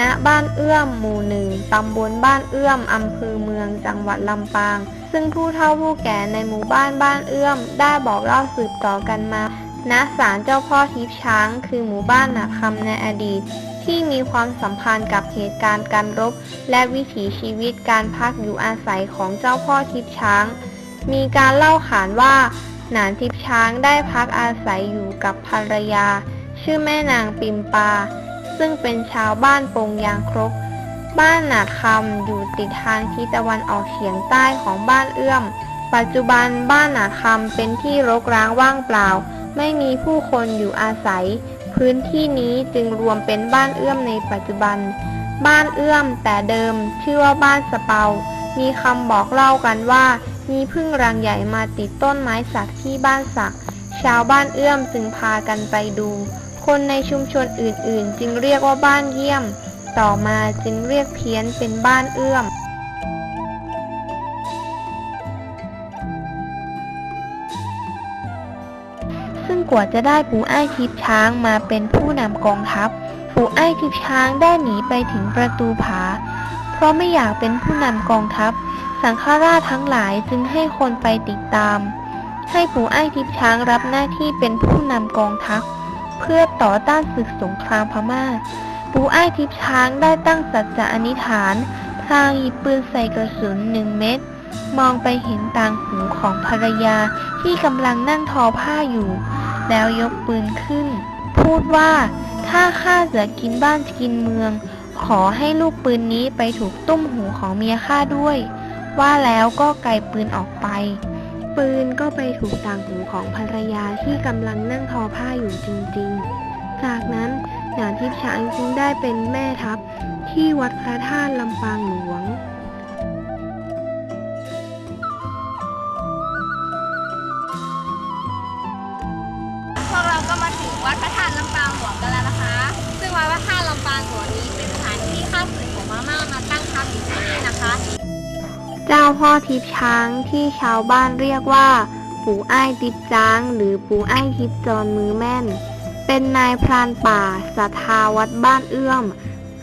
ณบ้านเอื้อมหมู่หนึ่งตำบลบ้านเอื้อมอำเภอเมืองจังหวัดลำปาง ซึ่งผู้เฒ่าผู้แก่ในหมู่บ้านบ้านเอื้อมได้บอกเล่าสืบต่อกันมาณศาลเจ้าพ่อทิพช้าง คือหมู่บ้านนาคำในอดีต ที่มีความสัมพันธ์กับเหตุการณ์การรบ และวิถีชีวิตการพักอยู่อาศัยของเจ้าพ่อทิพช้าง มีการเล่าขานว่า หนานทิพช้างได้พักอาศัยอยู่กับภรรยา ชื่อแม่นางปิมปา ซึ่งเป็นชาวบ้านปงยางครก บ้านหนาคำอยู่ติดทางทิศตะวันออกเฉียงใต้ของบ้านเอื้อม ปัจจุบันบ้านหนาคำเป็นที่รกร้างว่างเปล่า ไม่มีผู้คนอยู่อาศัย พื้นที่นี้จึงรวมเป็นบ้านเอื้อมในปัจจุบัน บ้านเอื้อมแต่เดิมชื่อว่าบ้านสเปา มีคำบอกเล่ากันว่ามีพึ่งรังใหญ่มาติดต้นไม้สักที่บ้านสัก ชาวบ้านเอื้อมจึงพากันไปดู คนในชุมชนอื่นๆ จึงเรียกว่าบ้านเยี่ยม ต่อมาจึงเรียกเพี้ยนเป็นบ้านเอื้อมซึ่งกว่าจะได้ปู่อ้ายทิพช้างมาเป็นผู้นำกองทัพ ปู่อ้ายทิพช้างได้หนีไปถึงประตูผา เพราะไม่อยากเป็นผู้นำกองทัพ สังฆราชทั้งหลายจึงให้คนไปติดตาม ให้ปู่อ้ายทิพช้างรับหน้าที่เป็นผู้นำกองทัพ เพื่อต่อต้านศึกสงครามพม่า ปู่อ้ายทิพช้างได้ตั้งสัจจะอนิฐาน พลางหยิบปืนใส่กระสุนหนึ่งเม็ด มองไปเห็นต่างหูของภรรยาที่กำลังนั่งทอผ้าอยู่ แล้วยกปืนขึ้น พูดว่าถ้าข้าจะกินบ้านกินเมือง ขอให้ลูกปืนนี้ไปถูกตุ้มหูของเมียข้าด้วย ว่าแล้วก็ไกปืนออกไป ปืนก็ไปถูกต่างหูของภรรยาที่กำลังนั่งทอผ้าอยู่จริงๆ จากนั้นนานทิพย์ช้างจึงได้เป็นแม่ทัพที่วัดพระธาตุลำปางหลวง เจ้าพ่อทิพช้างที่ชาวบ้านเรียกว่า ปู่อ้ายทิพจ้าง หรือปู่อ้ายทิพจรมือแม่น เป็นนายพรานป่าศรัทธาวัดบ้านเอื้อม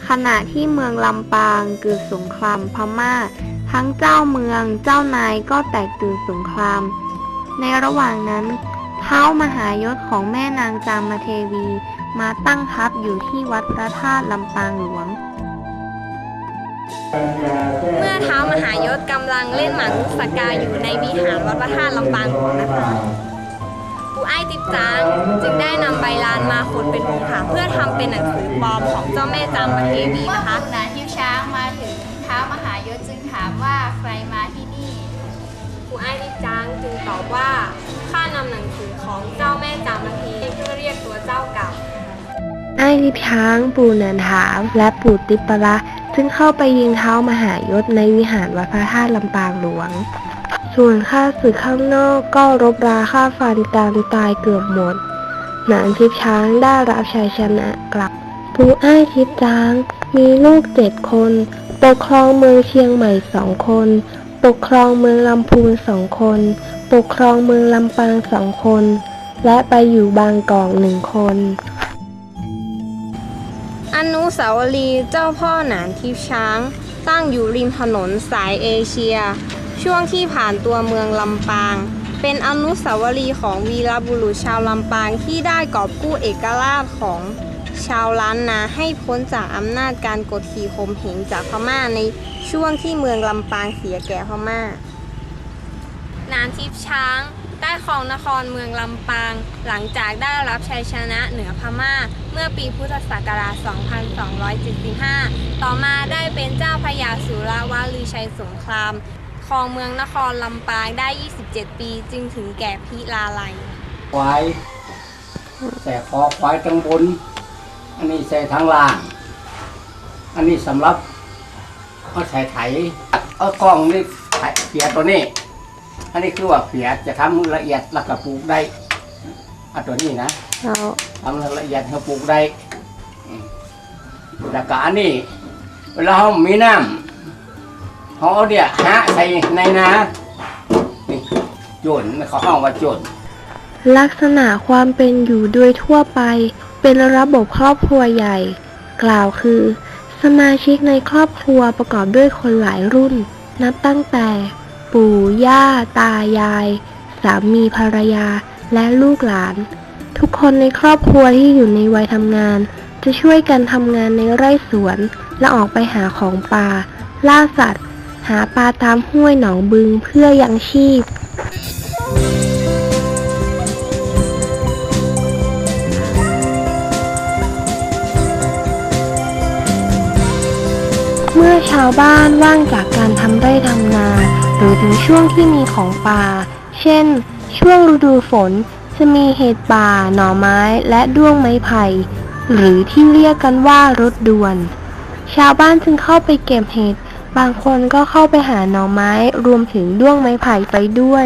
ขณะที่เมืองลำปางเกิดสงครามพม่า ทั้งเจ้าเมืองเจ้านายก็แตกตื่นสงคราม ในระหว่างนั้นเท้ามหายศของแม่นางจามเทวี มาตั้งทัพอยู่ที่วัดพระธาตุลำปางหลวง เมื่อเท้ามหายศกำลังเล่นหมากรุกสกาอยู่ในวิหารวัดพระธาตุลำปางหลวงนะคะปู่ไอ้ายติ๊บจางจึงได้นำใบลานมาขดเป็นวงค่ะเพื่อทำเป็นหนังสือปลอมของเจ้าแม่จามเทวีเมื่อนะคะ ขุนนานทิวช้างมาถึงเท้ามหายศจึงถามว่าใครมาที่นี่ปู่ไอ้ายติ๊บจางจึงตอบว่าข้านำหนังสือของเจ้าแม่จามเทวีเพื่อเรียกตัวเจ้ากลับ ไอ้ทิพย์ช้าง ปู่เนินถามและปู่ติปปะละ ซึ่งเข้าไปยิงเท้ามหายศในวิหารวัดพระธาตุลำปางหลวง ส่วนข้าศึกข้างนอกก็รบราฆ่าฟันกันตายเกือบหมด หนานทิพย์ช้างได้รับชัยชนะกลับปู่อ้ายทิพย์ช้าง มีลูกเจ็ดคน ปกครองเมืองเชียงใหม่สองคน ปกครองเมืองลำพูนสองคน ปกครองเมืองลำปางสองคน และไปอยู่บางกอกหนึ่งคน อนุสาวรีย์เจ้าพ่อหนานทิพช้าง ตั้งอยู่ริมถนนสายเอเชีย ช่วงที่ผ่านตัวเมืองลำปาง เป็นอนุสาวรีย์ของวีรบุรุษชาวลำปางที่ได้กอบกู้เอกราชของชาวล้านนาให้พ้นจากอำนาจการกดขี่ข่มเหงจากพม่าในช่วงที่เมืองลำปางเสียแก่พม่า นานทิพช้าง ได้ครองนครเมืองลำปาง หลังจากได้รับชัยชนะเหนือพม่า เมื่อปีพุทธศักราช 2275 ต่อมาได้เป็นเจ้าพยาสุรวาลือชัยสงครามครองเมืองนครลำปางได้ 27 ปีจึงถึงแก่พิลาลัย ควายแต่คอควายทั้งบน อันนี้ใส่ทั้งล่าง อันนี้สำหรับเอาใส่ไถ เอากล้องนี่ไถเขียตัวนี้ อันนี้คือว่าเขียจะทำละเอียดแล้วก็ปลูกได้เอาตัวนี้นะเราทำละเอียดให้ปลูกได้อืมแล้วก็อันนี้เวลาเขามีน้ำเขาเอาเดี๋ยวหาใส่ในนานี่โจนเขาห้องว่าโจนลักษณะความเป็นอยู่โดยทั่วไป เป็นระบบครอบครัวใหญ่ กล่าวคือ สมาชิกในครอบครัวประกอบด้วยคนหลายรุ่น นับตั้งแต่ ปู่ย่า ตายาย สามีภรรยาและลูกหลาน ทุกคนในครอบครัวที่อยู่ในวัยทำงาน จะช่วยกันทำงานในไร่สวน และออกไปหาของป่า ล่าสัตว์ หาปลาตามห้วยหนองบึงเพื่อยังชีพเมื่อชาวบ้านว่างจากการทำไร่ทำนา หรือถึงช่วงที่มีของป่า เช่น ช่วงฤดูฝนจะมีเห็ดป่า หน่อไม้และด้วงไม้ไผ่ หรือที่เรียกกันว่ารถด่วน ชาวบ้านจึงเข้าไปเก็บเห็ด บางคนก็เข้าไปหาหน่อไม้รวมถึงด้วงไม้ไผ่ไปด้วย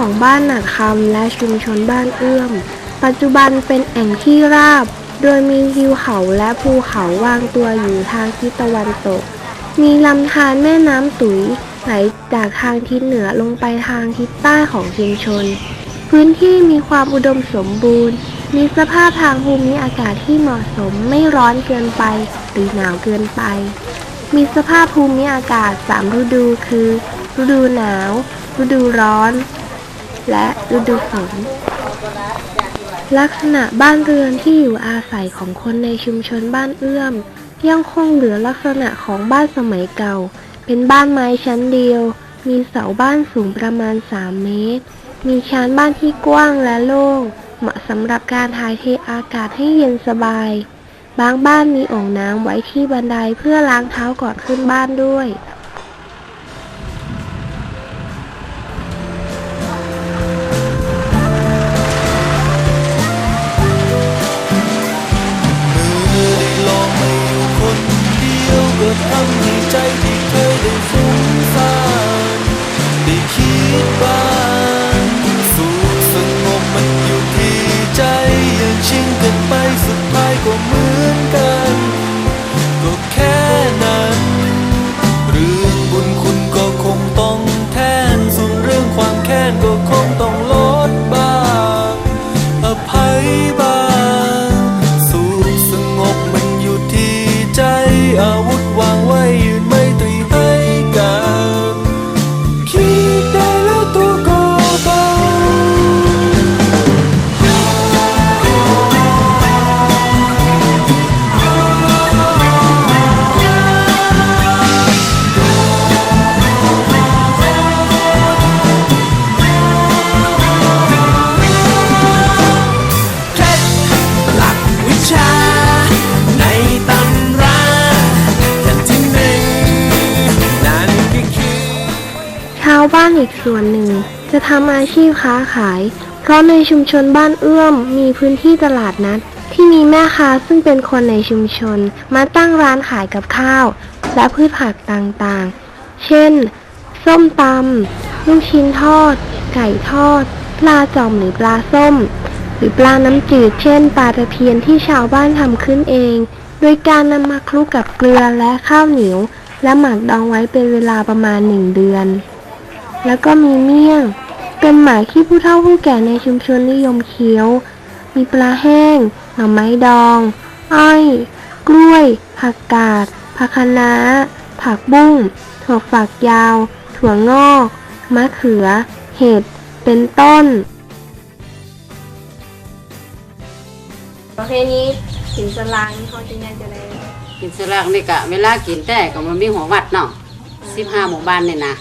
ของบ้านหนักคำและชุมชนบ้านเอื้อม ปัจจุบันเป็นแอ่งที่ราบ โดยมีทิวเขาและภูเขาวางตัวอยู่ทางทิศตะวันตก มีลำธารแม่น้ำตุ๋ยไหลจากทางทิศเหนือลงไปทางทิศใต้ของชุมชน พื้นที่มีความอุดมสมบูรณ์ มีสภาพทางภูมิอากาศที่เหมาะสมไม่ร้อนเกินไปหรือหนาวเกินไป มีสภาพภูมิอากาศสามฤดูคือ ฤดูหนาว ฤดูร้อน และฤดูฝนลักษณะบ้านเรือนที่อยู่อาศัยของคนในชุมชนบ้านเอื้อม ยังคงเหลือลักษณะของบ้านสมัยเก่า เป็นบ้านไม้ชั้นเดียว มีเสาบ้านสูงประมาณ 3 เมตร มีชานบ้านที่กว้างและโล่ง เหมาะสำหรับการถ่ายเทอากาศให้เย็นสบาย บางบ้านมีโอ่งน้ำไว้ที่บันไดเพื่อล้างเท้าก่อนขึ้นบ้านด้วย ภั อีกส่วนหนึ่ง จะทำอาชีพค้าขาย เพราะในชุมชนบ้านเอื้อมมีพื้นที่ตลาดนัด ที่มีแม่ค้าซึ่งเป็นคนในชุมชน มาตั้งร้านขายกับข้าว และพืชผักต่างๆ เช่น ส้มตำลูกชิ้นทอด ไก่ทอด ปลาจอมหรือปลาส้ม หรือปลาน้ำจืด เช่น ปลาตะเพียนที่ชาวบ้านทำขึ้นเอง โดยการนำมาคลุกกับเกลือและข้าวเหนียวและหมักดองไว้เป็นเวลาประมาณหนึ่งเดือน แล้วก็มีเมี่ยง เป็นหมากที่ผู้เฒ่าผู้แก่ในชุมชนนิยมเคี้ยว มีปลาแห้ง หน่อไม้ดอง อ้อย กล้วย ผักกาด ผักคะน้า ผักบุ้ง ถั่วฝักยาวถถั่วงอก มะเขือ เห็ด เป็นต้น ประเพณีกินสลางเขาจะยังจะได้กินสลากนี่กะเวลากินแต่ก็มันมีหัววัดเนาะสิบห้าหมู่บ้านนี่นะ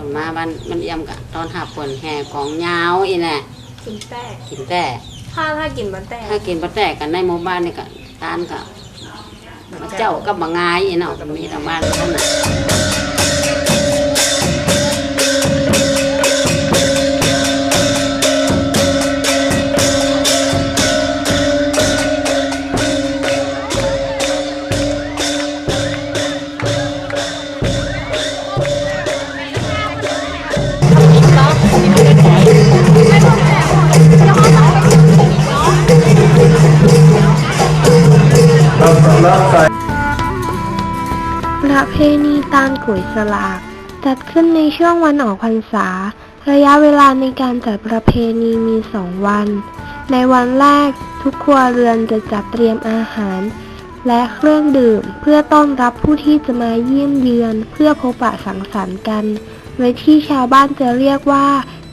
คนมาบ้านมันเอี่ยมกะตอนหาผลแห่ของยาวอีแน่กินแต่กินแต่ถ้าถ้ากินบันแต่ถ้ากินปะแต่กันในหมู่บ้านนี่กะตานกะมาเจ้าก็บางายอีเนาะมีทางบ้านเท่านั้น สลาก จัดขึ้นในช่วงวันออกพรรษา ระยะเวลาในการจัดประเพณีมีสองวัน ในวันแรกทุกครัวเรือนจะจัดเตรียมอาหาร และเครื่องดื่มเพื่อต้อนรับผู้ที่จะมาเยี่ยมเยือน เพื่อพบปะสังสรรค์กัน โดยที่ชาวบ้านจะเรียกว่า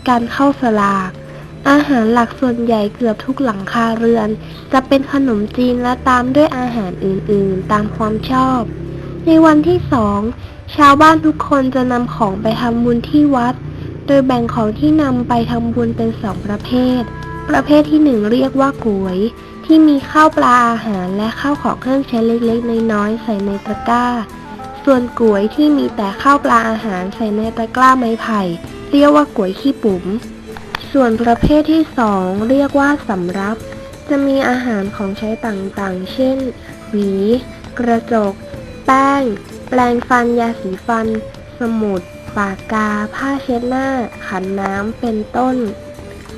การเข้าสลาก อาหารหลักส่วนใหญ่เกือบทุกหลังคาเรือน จะเป็นขนมจีนและตามด้วยอาหารอื่นๆ ตามความชอบ ในวันที่สอง ชาวบ้านทุกคนจะนำของไปทำบุญที่วัด โดยแบ่งของที่นำไปทำบุญเป็นสองประเภท ประเภทที่หนึ่งเรียกว่าก๋วย ที่มีข้าวปลาอาหารและข้าวของเครื่องใช้เล็กๆน้อยๆใส่ในตะกร้า ส่วนก๋วยที่มีแต่ข้าวปลาอาหารใส่ในตะกร้าไม้ไผ่ เรียกว่าก๋วยขี้ปุ๋ม ส่วนประเภทที่สองเรียกว่าสำรับ จะมีอาหารของใช้ต่างๆ เช่น หวี กระจก แป้ง แปรงฟัน ยาสีฟัน สมุด ปากกา ผ้าเช็ดหน้า ขันน้ำ เป็นต้น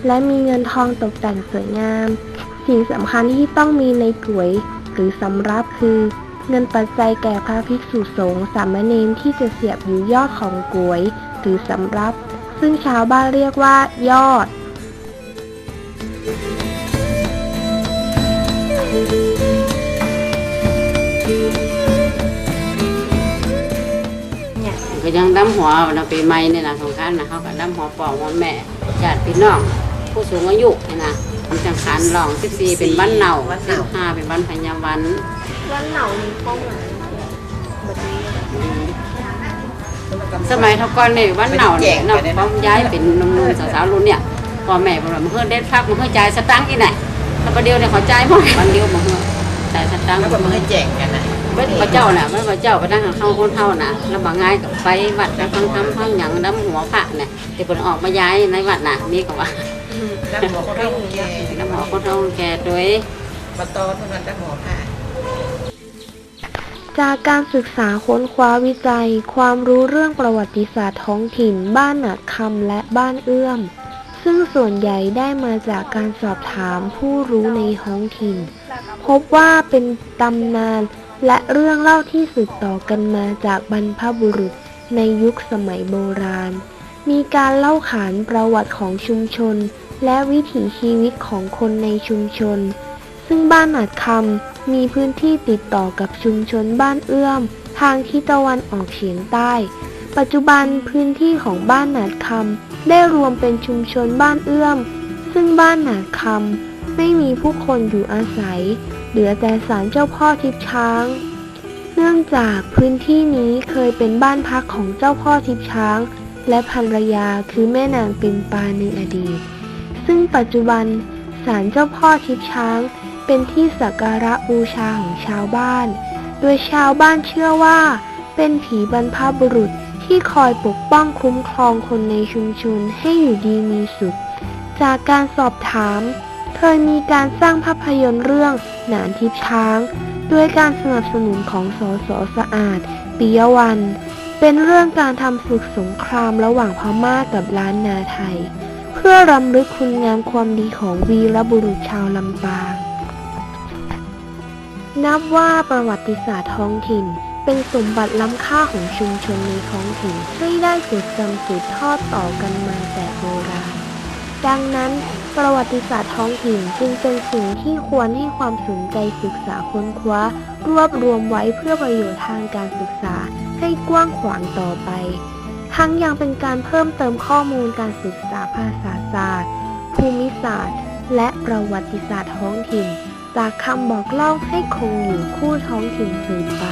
และมีเงินทองตกแต่งสวยงาม สิ่งสำคัญที่ต้องมีในก๋วย หรือสำรับคือ เงินปัจจัยแก่พระภิกษุสงฆ์สามเณรที่จะเสียบอยู่ยอดของก๋วย หรือสำรับ ซึ่งชาวบ้านเรียกว่า ยอด ก็ยังดำหัวเราปีใหม่นี่นะสงกรารนะเขาก็ดำหัวปองหัวแม่ญาติพี่น้องผู้สูงอายุนี่นะมันจังขันรองสิบสี่เป็นวันเน่าสิบห้าเป็นวันพญาวันวันเหนามีข้องหมายบัดนี้สมัยเท่าก่อนนี่วันเน่าเนี่ยเนาะพอย้ายเป็นหนุ่มๆสาวๆรุ่นเนี่ยพ่อแม่บอกว่ามันเพิ่นได้พักมันเพิ่นจ่ายสตังค์อีไหนแล้วประเดี๋ยวเนี่ยเขาจ่ายหมดวันเดียวมันเพิ่นจ่ายสตังค์แล้วก็มาให้แจกกันนะ เป็นพระเจ้าน่ะเป็นพระเจ้าไปนั่งเข้าคนเท่าน่ะแล้วบางง่ายกับไปวัดไปฟังธรรมฟังหยังน้ำหัวพระเนี่ยที่เพิ่นออกมาย้ายในวัดน่ะนี่ก็ว่าแล้วหมอเขาเท่าแก่น้ำหัวคนเท่าแก่ด้วยมาตอนมันได้หมอผ่าจากการศึกษาค้นคว้าวิจัย ความรู้เรื่องประวัติศาสตร์ท้องถิ่น บ้านหนักคำและบ้านเอื้อม ซึ่งส่วนใหญ่ได้มาจากการสอบถามผู้รู้ในท้องถิ่น พบว่าเป็นตำนาน และเรื่องเล่าที่สืบต่อกันมาจากบรรพบุรุษในยุคสมัยโบราณ มีการเล่าขานประวัติของชุมชน และวิถีชีวิตของคนในชุมชน ซึ่งบ้านหนัดคำมีพื้นที่ติดต่อกับชุมชนบ้านเอื้อม ทางทิศตะวันออกเฉียงใต้ ปัจจุบันพื้นที่ของบ้านหนาดคำได้รวมเป็นชุมชนบ้านเอื้อม ซึ่งบ้านหนาดคำไม่มีผู้คนอยู่อาศัย เหลือแต่ศาลเจ้าพ่อทิพช้าง เนื่องจากพื้นที่นี้เคยเป็นบ้านพักของเจ้าพ่อทิพช้าง และภรรยาคือแม่นางปิมปาในอดีต ซึ่งปัจจุบันศาลเจ้าพ่อทิพช้าง เป็นที่สักการะบูชาของชาวบ้าน โดยชาวบ้านเชื่อว่า เป็นผีบรรพบุรุษที่คอยปกป้องคุ้มครองคนในชุมชนให้อยู่ดีมีสุข จากการสอบถาม เคยมีการสร้างภาพยนตร์เรื่องหนานทิพช้าง ด้วยการสนับสนุนของสอสอสะอาดปิยวัน เป็นเรื่องการทำศึกสงครามระหว่างพม่ากับล้านนาไทย เพื่อรำลึกคุณงามความดีของวีรบุรุษชาวลำปาง นับว่าประวัติศาสตร์ท้องถิ่นเป็นสมบัติล้ำค่าของชุมชนในท้องถิ่นที่ได้จดจำสืบทอดต่อกันมาแต่โบราณ ดังนั้น ประวัติศาสตร์ท้องถิ่นจึงเป็นสิ่งที่ควรให้ความสนใจศึกษาค้นคว้า รวบรวมไว้เพื่อประโยชน์ทางการศึกษาให้กว้างขวางต่อไป ทั้งยังเป็นการเพิ่มเติมข้อมูลการศึกษาภาษาศาสตร์ ภูมิศาสตร์ และประวัติศาสตร์ท้องถิ่น จากคำบอกเล่าให้คงอยู่คู่ท้องถิ่นสืบไป